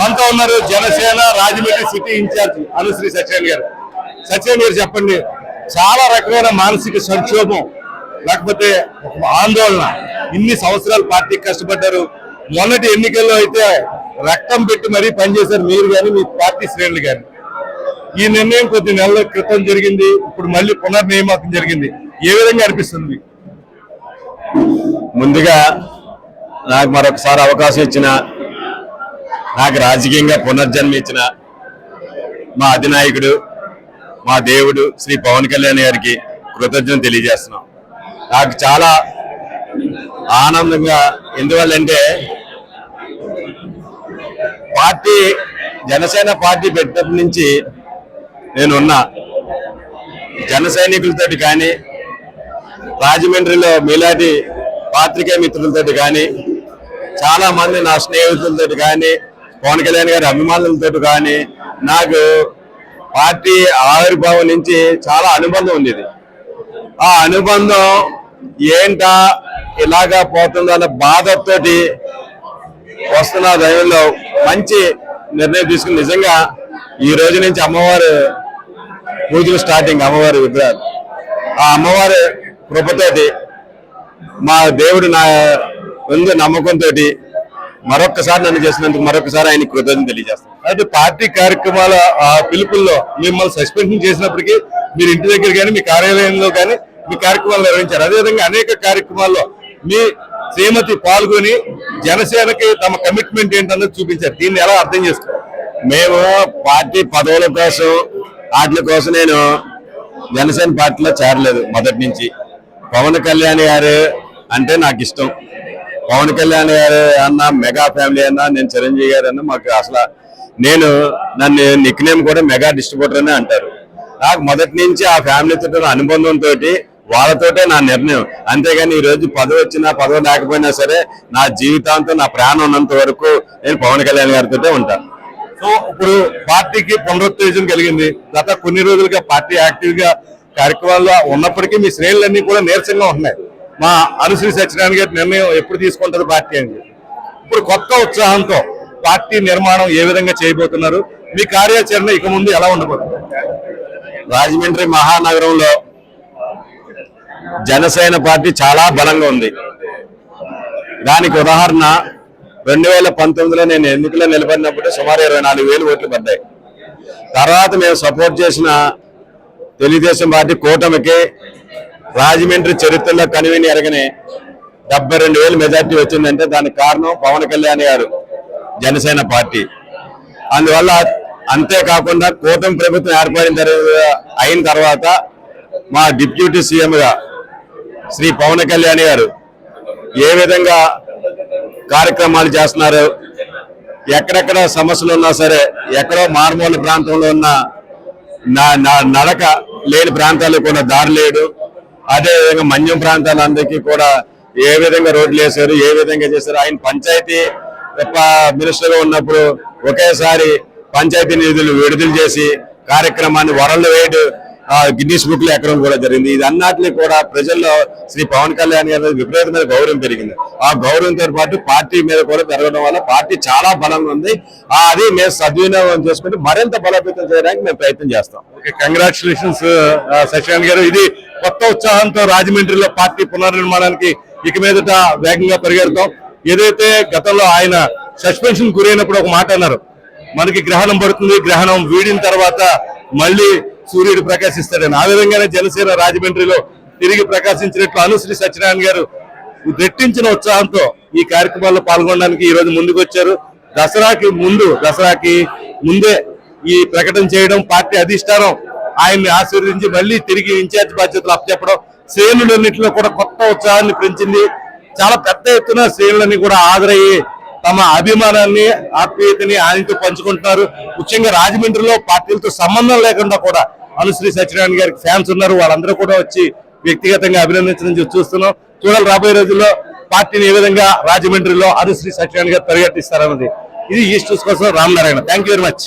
మనతో ఉన్నారు Janasena Rajahmundry city incharge Anusri Satyan గారు. సత్యన్ గారు చెప్పండి చాలా రకమైన మానసిక సంక్షోభం లేకపోతే ఆందోళన. ఇన్ని సంవత్సరాలు పార్టీ కష్టపడ్డారు. మొన్నటి ఎన్నికల్లో అయితే రక్తం పెట్టి మరీ పనిచేశారు మీరు కానీ మీ పార్టీ శ్రేణులు కానీ ఈ నిర్ణయం కొద్ది నెలల క్రితం జరిగింది ఇప్పుడు మళ్ళీ పునర్నియామకం జరిగింది. ఏ విధంగా అనిపిస్తుంది ముందుగా నాకు మరొకసారి అవకాశం ఇచ్చిన నాకు రాజకీయంగా పునర్జన్మ ఇచ్చిన మా అధినాయకుడు మా దేవుడు శ్రీ పవన్ కళ్యాణ్ గారికి కృతజ్ఞత తెలియజేస్తున్నాం. నాకు చాలా ఆనందంగా ఎందువల్లంటే పార్టీ జనసేన పార్టీ పెట్టినప్పటి నుంచి నేనున్నా. జన సైనికులతో కానీ రాజమండ్రిలో మీలాంటి పాత్రికేయ మిత్రులతో కానీ చాలామంది నా స్నేహితులతో కానీ పవన్ కళ్యాణ్ గారి అభిమానులతో కానీ నాకు పార్టీ ఆవిర్భావం నుంచి చాలా అనుబంధం ఉండేది. ఆ అనుబంధం ఏంటా ఇలాగా పోతుందన్న బాధతోటి వస్తున్న దైవంలో మంచి నిర్ణయం తీసుకుని నిజంగా ఈ రోజు నుంచి అమ్మవారు పూజలు స్టార్టింగ్ అమ్మవారి విగ్రహాలు. ఆ అమ్మవారి కృపతోటి మా దేవుడు నా ముందు నమ్మకంతో మరొకసారి నన్ను చేసినందుకు మరొకసారి ఆయన కృతజ్ఞత తెలియజేస్తాను. అయితే పార్టీ కార్యక్రమాల పిలుపుల్లో మిమ్మల్ని సస్పెన్షన్ చేసినప్పటికీ మీరు ఇంటి దగ్గర కానీ మీ కార్యాలయంలో కానీ మీ కార్యక్రమాలు నిర్వహించారు. అదేవిధంగా అనేక కార్యక్రమాల్లో మీ శ్రీమతి పాల్గొని జనసేనకి తమ కమిట్మెంట్ ఏంటన్నది చూపించారు. దీన్ని ఎలా అర్థం చేసుకోవాలి? మేము పార్టీ పదవుల కోసం వాటి కోసం నేను జనసేన పార్టీలో చేరలేదు మొదటి నుంచి. పవన్ కళ్యాణ్ గారు అంటే నాకు ఇష్టం. పవన్ కళ్యాణ్ గారు అన్న మెగా ఫ్యామిలీ అన్న నేను చిరంజీవి గారు అన్న మాకు అసలు నేను నన్ను నిక్ నేమ్ కూడా మెగా డిస్ట్రిబ్యూటర్ అని అంటారు. నాకు మొదటి నుంచి ఆ ఫ్యామిలీతో అనుబంధంతో వాళ్ళతోటే నా నిర్ణయం. అంతేగాని ఈ రోజు పదవి వచ్చినా పదవి లేకపోయినా సరే నా జీవితాంతం నా ప్రాణం ఉన్నంత వరకు నేను పవన్ కళ్యాణ్ గారితో ఉంటాను సో ఇప్పుడు పార్టీకి పునరుత్తేజం కలిగింది. గత కొన్ని రోజులుగా పార్టీ యాక్టివ్గా కార్యక్రమాల్లో ఉన్నప్పటికీ మీ శ్రేణులన్నీ కూడా నీరసంగా ఉంటున్నాయి. మా అనుశ్రీ సత్యనారాయణ గారి నిర్ణయం ఎప్పుడు తీసుకుంటారు పార్టీ అని ఇప్పుడు కొత్త ఉత్సాహంతో పార్టీ నిర్మాణం ఏ విధంగా చేయబోతున్నారు మీ కార్యాచరణ ఇక ముందు ఎలా ఉండబోతుంది? రాజమండ్రి మహానగరంలో జనసేన పార్టీ చాలా బలంగా ఉంది. దానికి ఉదాహరణ రెండు వేల పంతొమ్మిదిలో నేను ఎన్నికల్లో నిలబడినప్పుడు సుమారు ఇరవై నాలుగు వేలు ఓట్లు పడ్డాయి. తర్వాత మేము సపోర్ట్ చేసిన తెలుగుదేశం పార్టీ కూటమికి రాజమండ్రి చరిత్రలో కనివిని ఎరగని డెబ్బై రెండు వేలు మెజార్టీ వచ్చిందంటే దానికి కారణం పవన్ కళ్యాణ్ గారు జనసేన పార్టీ. అందువల్ల అంతేకాకుండా కూటమి ప్రభుత్వం ఏర్పడిన అయిన తర్వాత మా డిప్యూటీ సీఎంగా శ్రీ పవన్ కళ్యాణ్ గారు ఏ విధంగా కార్యక్రమాలు చేస్తున్నారు ఎక్కడెక్కడ సమస్యలు ఉన్నా సరే ఎక్కడో మారుమూల ప్రాంతంలో ఉన్న నా నా నడక లేని ప్రాంతాలకు కూడా దారి లేడు. అదేవిధంగా మన్యం ప్రాంతాలందరికీ కూడా ఏ విధంగా రోడ్లు వేశారు ఏ విధంగా చేశారు ఆయన పంచాయతీ మినిస్టర్గా ఉన్నప్పుడు ఒకేసారి పంచాయతీ నిధులు విడుదల చేసి కార్యక్రమాన్ని వరల్డ్ వైడ్ గిన్నీస్ బుక్లో ఎక్కడం కూడా జరిగింది. ఇది అన్నిటిని కూడా ప్రజల్లో శ్రీ పవన్ కళ్యాణ్ గారి విపరీతమైన గౌరవం పెరిగింది. ఆ గౌరవంతో పాటు పార్టీ మీద కూడా పెరగడం వల్ల పార్టీ చాలా బలంగా ఉంది. ఆ అది మేము సద్వినియోగం చేసుకుంటే మరింత బలోపేతం చేయడానికి మేము ప్రయత్నం చేస్తాం. కంగ్రాచులేషన్స్ సత్యనారాయణ గారు. ఇది కొత్త ఉత్సాహంతో రాజమండ్రిలో పార్టీ పునర్నిర్మాణానికి ఇక మీదట వేగంగా పరిగెడతాం. ఏదైతే గతంలో ఆయన సస్పెన్షన్ గురైనప్పుడు ఒక మాట అన్నారు. మనకి గ్రహణం పడుతుంది గ్రహణం వీడిన తర్వాత మళ్ళీ సూర్యుడు ప్రకాశిస్తాడని. ఆ విధంగానే జనసేన రాజమండ్రిలో తిరిగి ప్రకాశించినట్లు అనుశ్రీ సత్యనారాయణ గారు రెట్టించిన ఉత్సాహంతో ఈ కార్యక్రమాల్లో పాల్గొనడానికి ఈ రోజు ముందుకు వచ్చారు దసరాకి ముందు దసరాకి ముందే ఈ ప్రకటన చేయడం పార్టీ అధిష్టానం ఆయన్ని ఆశీర్వదించి మళ్ళీ తిరిగి ఇన్ఛార్జ్ బాధ్యతలు అప్పచెప్పడం శ్రేణులన్నింటిలో కూడా కొత్త ఉత్సాహాన్ని పెంచింది. చాలా పెద్ద ఎత్తున శ్రేణులన్నీ కూడా హాజరయ్యి తమ అభిమానాన్ని ఆత్మీయతని ఆయనతో పంచుకుంటున్నారు. ముఖ్యంగా రాజమండ్రిలో పార్టీలతో సంబంధం లేకుండా కూడా అనుశ్రీ సత్యనారాయణ గారికి ఫ్యాన్స్ ఉన్నారు. వాళ్ళందరూ కూడా వచ్చి వ్యక్తిగతంగా అభినందించడం చూస్తున్నాం. చూడాలి రాబోయే రోజుల్లో పార్టీని ఏ విధంగా రాజమండ్రిలో అనుశ్రీ సత్యనారాయణ గారు పరిగెట్టిస్తారన్నది ఇది ఈస్ట్ కోసం Ramanarayana. Thank you very much